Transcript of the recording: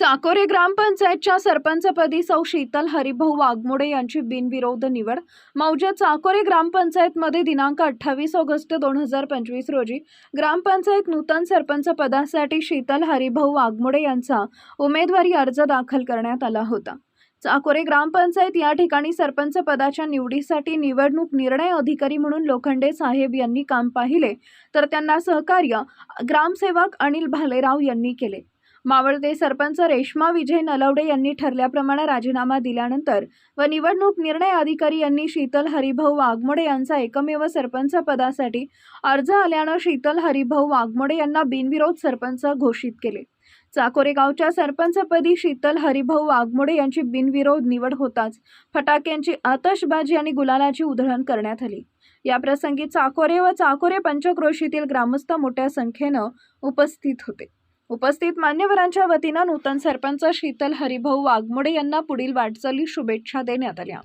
चाकोरे ग्रामपंचायतच्या सरपंचपदी सौ शीतल हरिभाऊ वाघमोडे यांची बिनविरोध निवड. मौजा चाकोरे ग्रामपंचायतमध्ये दिनांक अठ्ठावीस ऑगस्ट दोन हजार पंचवीस रोजी ग्रामपंचायत नूतन सरपंच पदासाठी शीतल हरिभाऊ वाघमोडे यांचा उमेदवारी अर्ज दाखल करण्यात आला होता. चाकोरे ग्रामपंचायत या ठिकाणी सरपंच पदाच्या निवडीसाठी निवडणूक निर्णय अधिकारी म्हणून लोखंडे साहेब यांनी काम पाहिले. तर त्यांना सहकार्य ग्रामसेवक अनिल भालेराव यांनी केले. मावळते सरपंच रेश्मा विजय नलवडे यांनी ठरल्याप्रमाणे राजीनामा दिल्यानंतर व निवडणूक निर्णय अधिकारी यांनी शीतल हरिभाऊ वाघमोडे यांचा एकमेव सरपंच पदासाठी अर्ज आल्यानं शीतल हरिभाऊ वाघमोडे यांना बिनविरोध सरपंच घोषित केले. चाकोरे गावच्या सरपंचपदी शीतल हरिभाऊ वाघमोडे यांची बिनविरोध निवड होताच फटाक्यांची आतषबाजी आणि गुलालाची उधळण करण्यात आली. या प्रसंगी चाकोरे व चाकोरे पंचक्रोशीतील ग्रामस्थ मोठ्या संख्येनं उपस्थित होते. उपस्थित मान्यवरांच्या वतीनं नूतन सरपंच शीतल हरिभाऊ वाघमोडे यांना पुढील वाटचाली शुभेच्छा देण्यात आल्या.